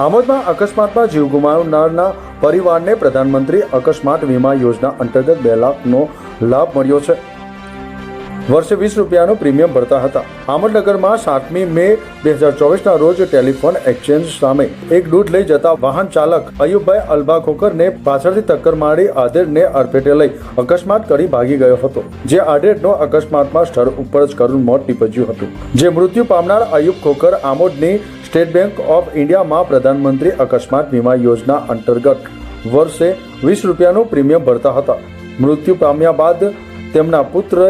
આમોદમાં અકસ્માતમાં જીવ ગુમાવનારના પરિવારને પ્રધાનમંત્રી અકસ્માત વીમા યોજના અંતર્ગત બે લાખનો લાભ મળ્યો છે. વર્ષે વીસ રૂપિયાનું પ્રીમિયમ ભરતા હતા. આમોદનગરમાં સાતમી મે બે હજાર ચોવીસના રોજ ટેલિફોન એક્સચેન્જ સામે એક દૂધ લઈ જતા વાહન ચાલક અયુબભાઈ અલબા ખોકરને પાછળથી ટક્કર મારી આધેડને અડફેટે લઈ અકસ્માત કરી ભાગી ગયો હતો, જે આધેડનો અકસ્માતમાં સ્થળ ઉપર જ કરુણ મોત નીપજ્યું હતું. જે મૃત્યુ પામનાર અયુબ ખોકર આમોદની સ્ટેટ બેંક ઓફ ઇન્ડિયામાં પ્રધાનમંત્રી અકસ્માત વીમા યોજના અંતર્ગત વર્ષે વીસ રૂપિયાનું પ્રીમિયમ ભરતા હતા. મૃત્યુ પામ્યા બાદ તેમના પુત્રએ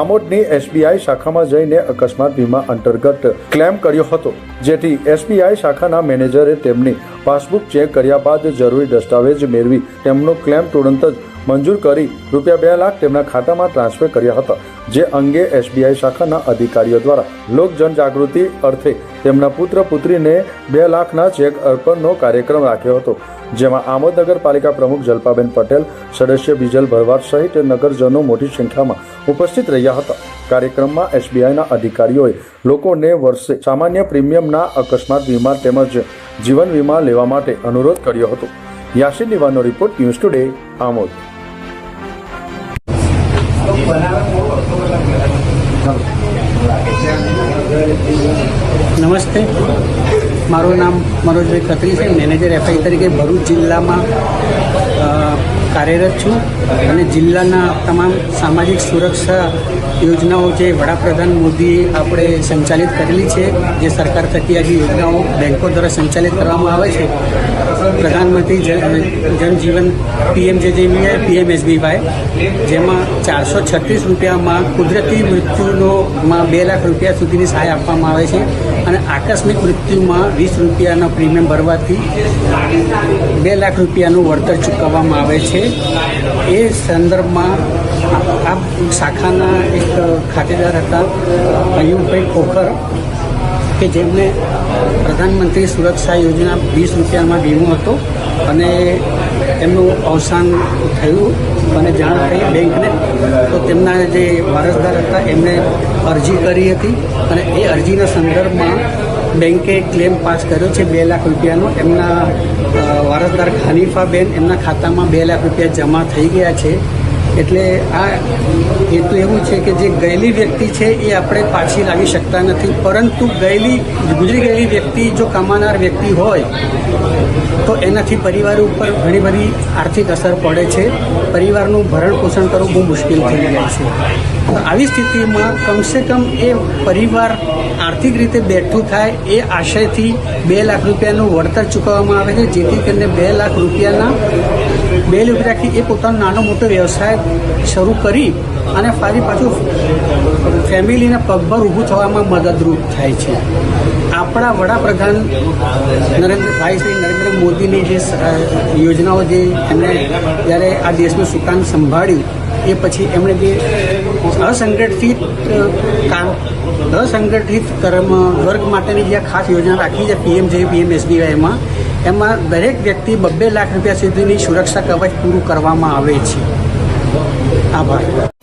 આમોદની એસબીઆઈ શાખામાં જઈને અકસ્માત વીમા અંતર્ગત ક્લેમ કર્યો હતો, જેથી એસબીઆઈ શાખાના મેનેજરે તેમની પાસબુક ચેક કર્યા બાદ જરૂરી દસ્તાવેજ મેળવી તેમનો ક્લેમ તુરંત જ મંજૂર કરી રૂપિયા બે લાખ તેમના ખાતામાં ટ્રાન્સફર કર્યા હતા, જે અંગે એસબીઆઈ શાખાના અધિકારીઓ દ્વારા લોક જનજાગૃતિ અર્થે તેમના પુત્ર પુત્રીને બે લાખના ચેક અર્પણનો કાર્યક્રમ રાખ્યો હતો, જેમાં આમોદ નગરપાલિકા પ્રમુખ જલ્પાબેન પટેલ, સદસ્ય બીજલ ભરવાડ સહિત નગરજનો મોટી સંખ્યામાં ઉપસ્થિત રહ્યા હતા. કાર્યક્રમમાં એસબીઆઈના અધિકારીઓએ લોકોને વર્ષે સામાન્ય પ્રીમિયમના અકસ્માત વીમા તેમજ જીવન વીમા લેવા માટે અનુરોધ કર્યો હતો. યાસીન નિવાનો રિપોર્ટ ન્યૂઝ ટુડે, આમોદ. નમસ્તે. મારું નામ મનોજભાઈ ખત્રી છે. મેનેજર એફઆઈ તરીકે ભરૂચ જિલ્લામાં કાર્યરત છું અને જિલ્લાના તમામ સામાજિક સુરક્ષા યોજનાઓ જે વડાપ્રધાન મોદીએ આપણે સંચાલિત કરેલી છે, જે સરકાર થકી આજે યોજનાઓ બેંકો દ્વારા સંચાલિત કરવામાં આવે છે પ્રધાનમંત્રી જન જનજીવન પીએમ જે જેવીઆઈ પીએમ એસબીવાય જેમાં ચારસો છત્રીસ રૂપિયામાં કુદરતી મૃત્યુનો માં બે લાખ રૂપિયા સુધીની સહાય આપવામાં આવે છે અને આકસ્મિક મૃત્યુમાં વીસ રૂપિયાનો પ્રીમિયમ ભરવાથી બે લાખ રૂપિયાનું વળતર ચૂકવવામાં આવે છે. એ સંદર્ભમાં આ શાખાના એક ખાતેદાર હતા અયુબભાઈ ખોખર. કે જેમને પ્રધાનમંત્રી સુરક્ષા યોજના વીસ રૂપિયામાં વીમો હતો અને એમનું અવસાન થયું અને જાણ થઈ બેંકને, તો તેમના જે વારસદાર હતા એમણે અરજી કરી હતી અને એ અરજીના સંદર્ભમાં બેંકે ક્લેમ પાસ કર્યો છે બે લાખ રૂપિયાનો. એમના વારસદાર ખાનીફાબેન એમના ખાતામાં બે લાખ રૂપિયા જમા થઈ ગયા છે. એટલે આ હેતુ એવું છે કે જે ગયેલી વ્યક્તિ છે એ આપણે પાછી લાવી શકતા નથી. પરંતુ ગયેલી, ગુજરી ગયેલી વ્યક્તિ જો કમાનાર વ્યક્તિ હોય, તો એનાથી પરિવાર ઉપર ઘણી બધી આર્થિક અસર પડે છે. પરિવારનું ભરણ પોષણ કરવું બહુ મુશ્કેલ થઈ જાય છે. તો આવી સ્થિતિમાં કમસે કમ એ પરિવાર આર્થિક રીતે બેઠું થાય એ આશયથી બે લાખ રૂપિયાનું વળતર ચૂકવવામાં આવે છે, જેથી કરીને બે લાખ રૂપિયાના બે રાખી એ પોતાનો નાનો મોટો વ્યવસાય શરૂ કરી અને ફરી પાછું ફેમિલીને પગભર ઊભું થવામાં મદદરૂપ થાય છે. આપણા વડાપ્રધાન નરેન્દ્રભાઈ શ્રી નરેન્દ્ર મોદીની જે યોજનાઓ જે એમણે જ્યારે આ દેશનું સુકાન સંભાળ્યું, એ પછી એમણે જે અસંગઠિત કામ, અસંગઠિત કર્મ, વર્ગ માટેની જે ખાસ યોજના રાખી છે, પીએમ જે પીએમ એસબીઆઈમાં એમાં દરેક વ્યક્તિ બબ્બે લાખ રૂપિયા સુધીની સુરક્ષા કવચ પૂરું કરવામાં આવે છે. આભાર.